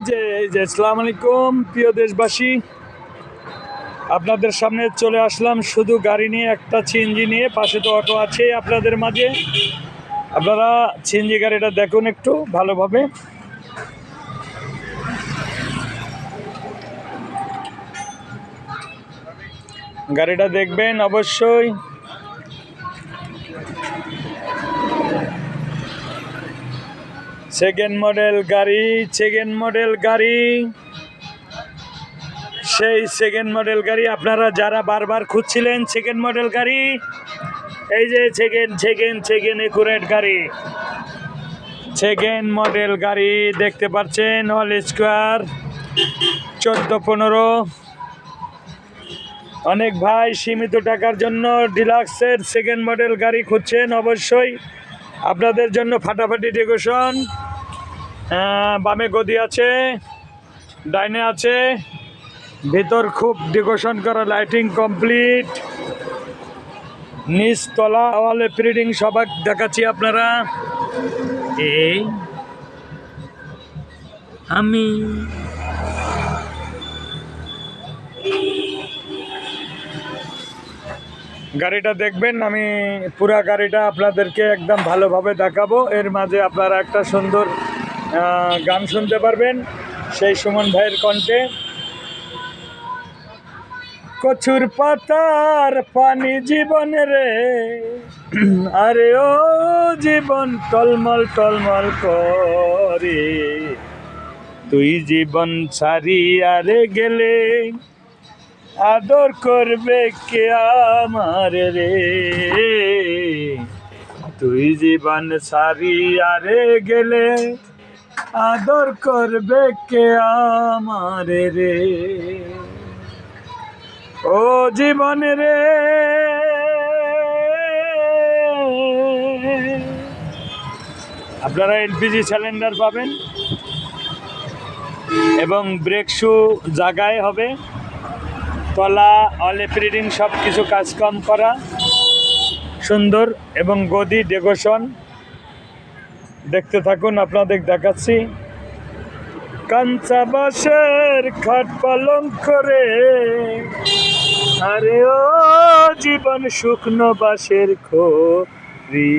যে, এই যে, আসসালামু আলাইকুম, প্রিয় দেশবাসী। আপনাদের সামনে চলে আসলাম শুধু গাড়ি নিয়ে, একটা সিএনজি নিয়ে, পাশে তো অটো আছে আপনাদের মাঝে। আপনারা সিএনজি গাড়িটা দেখুন একটু ভালোভাবে। গাড়িটা দেখবেন অবশ্যই। সেকেন্ড মডেল গাড়ি, সেকেন্ড মডেল গাড়ি। সেই সেকেন্ড মডেল গাড়ি আপনারা যারা বারবার খুঁজছিলেন সেকেন্ড মডেল গাড়ি, এই যে সেকেন্ড সেকেন্ড সেকেন্ড একুরেট গাড়ি। সেকেন্ড মডেল গাড়ি দেখতে পাচ্ছেন অল স্কোয়ার চোদ্দ, পনেরো। অনেক ভাই সীমিত টাকার জন্য ডিলাক্সের সেকেন্ড মডেল গাড়ি খুঁজছেন অবশ্যই। আপনাদের জন্য ফাটাফাটি ডেকোরেশন। বামে গদি আছে, ডাইনে আছে। ভেতর খুব ডেকোরেশন করা, লাইটিং কমপ্লিট। নিচ তলা, ওয়ালে প্রিডিং সবাই দেখাচ্ছি আপনারা। এই আমি গাড়িটা দেখবেন, আমি পুরা গাড়িটা আপনাদেরকে একদম ভালোভাবে দেখাবো। এর মাঝে আপনারা একটা সুন্দর গান শুনতে পারবেন, সেই সুমন ভাইয়ের কণ্ঠে। কচুর পাতার পানি জীবন রে, আরে ও জীবন টলমল টলমল করে। তুই জীবন ছাড়িয়ারে গেলে আদর করবে কে আমার রে? তুই জীবন সারিয়ারে গেলে আদর করবে কে আমার রে? ও জীবন রে, আপনারা এলপিজি সিলিন্ডার পাবেন এবং ব্রেক শু জায়গায় হবে। তলা অল প্রিডিং সব কিছু কাজ কম করা। সুন্দর এবং গদি ডেকোরেশন দেখতে থাকুন, আপনাদের দেখাচ্ছি। কাঞ্চা বাসের খাট পালং করে। আরে ও জীবন শুকনো বাসের খরি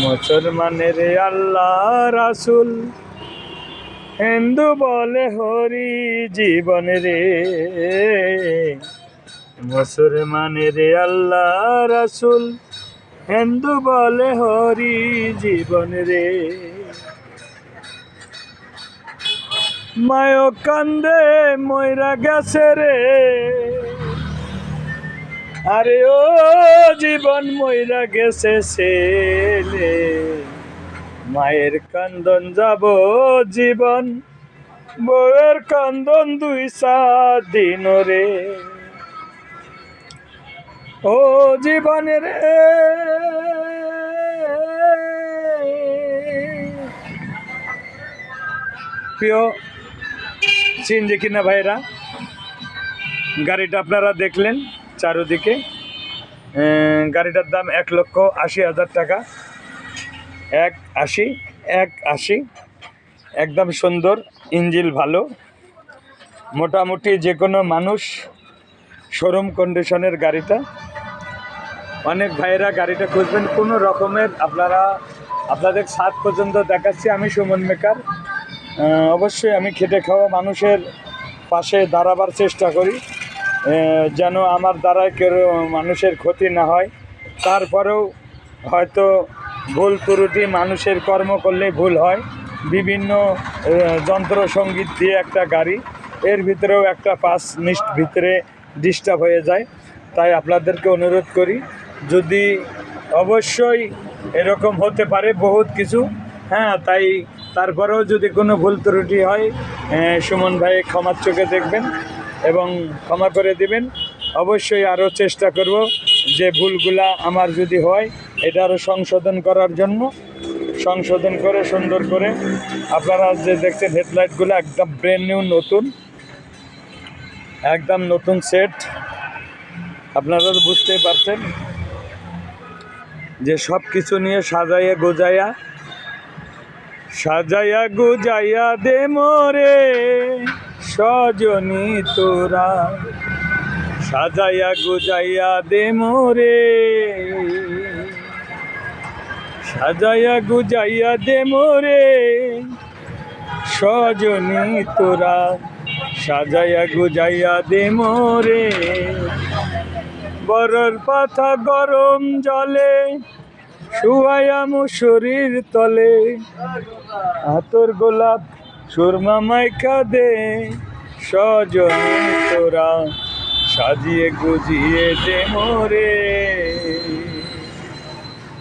মুসলমানের আল্লাহ রাসুল। হিন্দু বলে হরি জীবন রে। মুসলমানের আল্লাহ রাসুল। হিন্দু বলে হরি জীবন রে। মায় কান্দে, ময়রা গেছে রে। আরে ও জীবন ময়রা গেছে ছেলে। মায়ের কান্দন যাব জীবন, বউয়ের কান্দন দুই সাত দিন রে। ও জীবনের প্রিয় চিনছে কিনা ভাইরা, গাড়িটা আপনারা দেখলেন চারোদিকে। গাড়িটার দাম এক লক্ষ আশি হাজার টাকা। এক আশি, এক আশি, একদম সুন্দর, ইঞ্জিল ভালো। মোটামুটি যে কোনো মানুষ শোরুম কন্ডিশনের গাড়িটা, অনেক ভাইয়েরা গাড়িটা খুঁজবেন। কোনো রকমের আপনারা, আপনাদের সাত পর্যন্ত দেখাচ্ছি আমি, সুমন মেকার। অবশ্যই আমি খেটে খাওয়া মানুষের পাশে দাঁড়াবার চেষ্টা করি যেন আমার দ্বারায় কেউ মানুষের ক্ষতি না হয়। তারপরেও হয়তো ভুল ত্রুটি মানুষের কর্ম করলে ভুল হয়। বিভিন্ন যন্ত্র সংগীত দিয়ে একটা গাড়ি, এর ভিতরেও একটা পাঁচ মিনিট ভিতরে ডিস্টার্ব হয়ে যায়। তাই আপনাদেরকে অনুরোধ করি, যদি অবশ্যই এরকম হতে পারে বহুত কিছু হ্যাঁ তাই তারপরেও যদি কোনো ভুল ত্রুটি হয় সুমন ভাই ক্ষমার চোখে দেখবেন এবং ক্ষমা করে দিবেন। অবশ্যই আরও চেষ্টা করব যে ভুলগুলা আমার যদি হয় এটা আরও সংশোধন করার জন্য। সংশোধন করে, সুন্দর করে। আপনারা যে দেখছেন, হেডলাইটগুলো একদম ব্রেন নিউ নতুন। একদম নতুন সেট আপনারা তো বুঝতেই পারছেন যে সব কিছু নিয়ে সাজাইয়া গোজাইয়া, সাজাইয়া গুজাইয়া দে মোরে সজনী তোরা। সাজাইয়া গুজাইয়া দে মোরে সাজাইয়া গুজাইয়া দে মোরে। সজনী তোরা সাজাইয়া গুজাইয়া দে মোরে। বরর পাতা গরম জলে, শুয়াইয়া মুসুরির তলে। হাতর গোলাপ সুরমা মাইকা দে। সজনী তোরা সাজিয়ে গুজিয়ে দে মোরে।